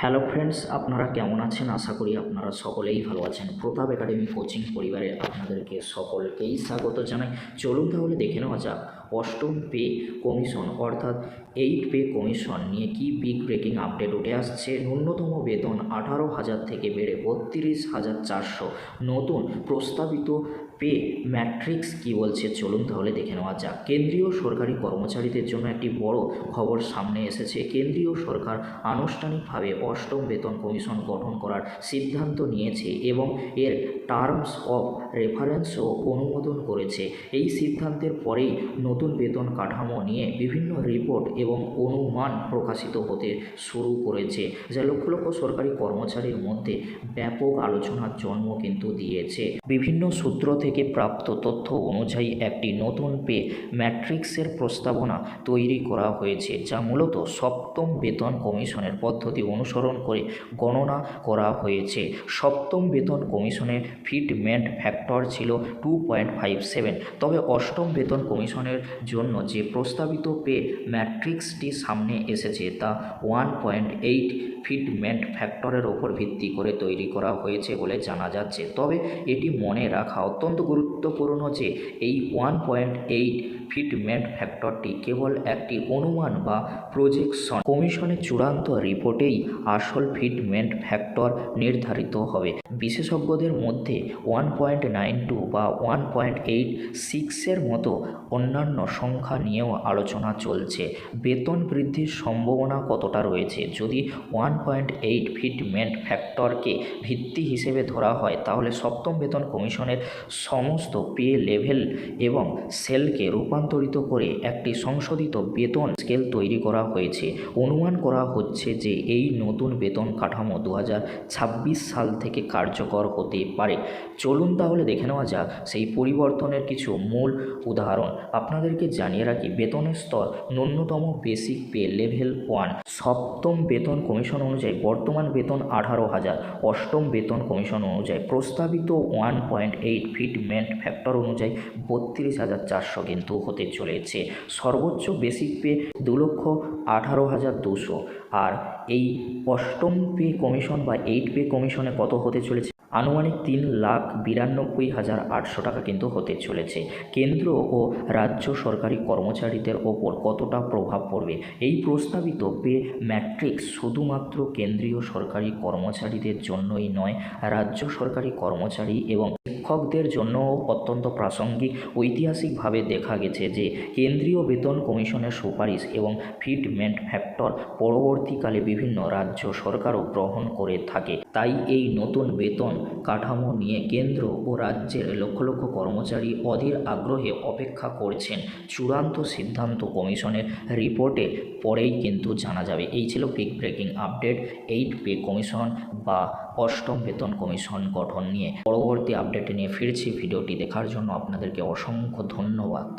Hello friends আপনারা কেমন আছেন? আশা করি আপনারা সকলেই ভালো আছেন। প্রতাপ একাডেমি কোচিং পরিবারে আপনাদেরকে সকলকেই স্বাগত জানাই। চলুন তাহলে দেখে নেওয়া যাক। অষ্টম পে কমিশন, অর্থাৎ এইট পে কমিশন নিয়ে কি বিগ ব্রেকিং আপডেট উঠে আসছে? ন্যূনতম বেতন আঠারো হাজার থেকে বেড়ে বত্রিশ হাজার চারশো। নতুন প্রস্তাবিত পে ম্যাট্রিক্স কি বলছে? চলুন তাহলে দেখে নেওয়া যাক। কেন্দ্রীয় সরকারি কর্মচারীদের জন্য একটি বড় খবর সামনে এসেছে। কেন্দ্রীয় সরকার আনুষ্ঠানিকভাবে অষ্টম বেতন কমিশন গঠন করার সিদ্ধান্ত নিয়েছে এবং এর টার্মস অফ রেফারেন্সও অনুমোদন করেছে। এই সিদ্ধান্তের পরেই নতুন বেতন কাঠামো নিয়ে বিভিন্ন রিপোর্ট এবং অনুমান প্রকাশিত হতে শুরু করেছে, যা লক্ষ লক্ষ সরকারি কর্মচারীর মধ্যে ব্যাপক আলোচনার জন্ম কিন্তু দিয়েছে। বিভিন্ন সূত্র থেকে প্রাপ্ত তথ্য অনুযায়ী একটি নতুন পে ম্যাট্রিক্সের প্রস্তাবনা তৈরি করা হয়েছে, যা মূলত সপ্তম বেতন কমিশনের পদ্ধতি অনুসরণ করে গণনা করা হয়েছে। সপ্তম বেতন কমিশনের ফিটমেন্ট ফ্যাক্টর ছিল টু পয়েন্ট ফাইভ সেভেন তবে অষ্টম বেতন কমিশনের জন্য যে প্রস্তাবিত পে ম্যাট্রিক্সটি সামনে এসেছে, তা ওয়ান পয়েন্ট এইট ফিটমেন্ট ফ্যাক্টরের ওপর ভিত্তি করে তৈরি করা হয়েছে বলে জানা যাচ্ছে। তবে এটি মনে রাখা অত্যন্ত গুরুত্বপূর্ণ যে এই ওয়ান পয়েন্ট এইট ফিটমেন্ট ফ্যাক্টরটি কেবল একটি অনুমান বা প্রজেকশন। কমিশনের চূড়ান্ত রিপোর্টেই আসল ফিটমেন্ট ফ্যাক্টর নির্ধারিত হবে। বিশেষজ্ঞদের মধ্যে ওয়ান পয়েন্ট নাইন টু বা ওয়ান পয়েন্ট এইট সিক্সের মতো অন্যান্য সংখ্যা নিয়েও আলোচনা চলছে। বেতন বৃদ্ধির সম্ভাবনা কতটা রয়েছে? যদি ওয়ান পয়েন্ট এইট ফিটমেন্ট ফ্যাক্টরকে ভিত্তি হিসেবে ধরা হয়, তাহলে সপ্তম বেতন কমিশনের সমস্ত পে লেভেল এবং সেলকে রূপান্তরিত করে একটি সংশোধিত বেতন স্কেল তৈরি করা হয়েছে। অনুমান করা হচ্ছে যে এই নতুন বেতন কাঠামো দু হাজার ছাব্বিশ সাল থেকে কার্যকর হতে পারে। চলুন তাহলে দেখে নেওয়া যাক সেই পরিবর্তনের কিছু মূল উদাহরণ। আপনাদেরকে জানিয়ে রাখি, বেতনের স্তর ন্যূনতম বেসিক পে লেভেল ওয়ান সপ্তম বেতন কমিশন অনুযায়ী বর্তমান বেতন আঠারো হাজার। অষ্টম বেতন কমিশন অনুযায়ী প্রস্তাবিত one point eight fitment factor অনুযায়ী বত্রিশ হাজার চারশো কিন্তু হতে চলেছে। সর্বোচ্চ বেসিক পে দু লক্ষ আঠারো হাজার দুশো। আর এই অষ্টম পে কমিশন বা এইট পে কমিশনে কত হতে চলেছে? আনুমানিক তিন লাখ বিরানব্বই হাজার আটশো টাকা কিন্তু হতে চলেছে। কেন্দ্র ও রাজ্য সরকারি কর্মচারীদের ওপর কতটা প্রভাব পড়বে? এই প্রস্তাবিত পে ম্যাট্রিক্স শুধুমাত্র কেন্দ্রীয় সরকারি কর্মচারীদের জন্যই নয়, রাজ্য সরকারি কর্মচারী এবং শিক্ষকদের জন্যও অত্যন্ত প্রাসঙ্গিক ঐতিহাসিকভাবে দেখা গেছে যে কেন্দ্রীয় বেতন কমিশনের সুপারিশ এবং ফিটমেন্ট ফ্যাক্টর পরবর্তীকালে বিভিন্ন রাজ্য সরকারও গ্রহণ করে থাকে। তাই এই নতুন বেতন কাঠামো নিয়ে কেন্দ্র ও রাজ্যের লক্ষ লক্ষ কর্মচারী অধীর আগ্রহে অপেক্ষা করছেন চূড়ান্ত সিদ্ধান্ত কমিশনের রিপোর্টে। পরেই কিন্তু জানা যাবে, এই ছিল big breaking update eight pay commission বা অষ্টম বেতন কমিশন গঠন নিয়ে পরবর্তী আপডেটে নিয়ে ফিরছি। ভিডিওটি দেখার জন্য আপনাদেরকে অসংখ্য ধন্যবাদ।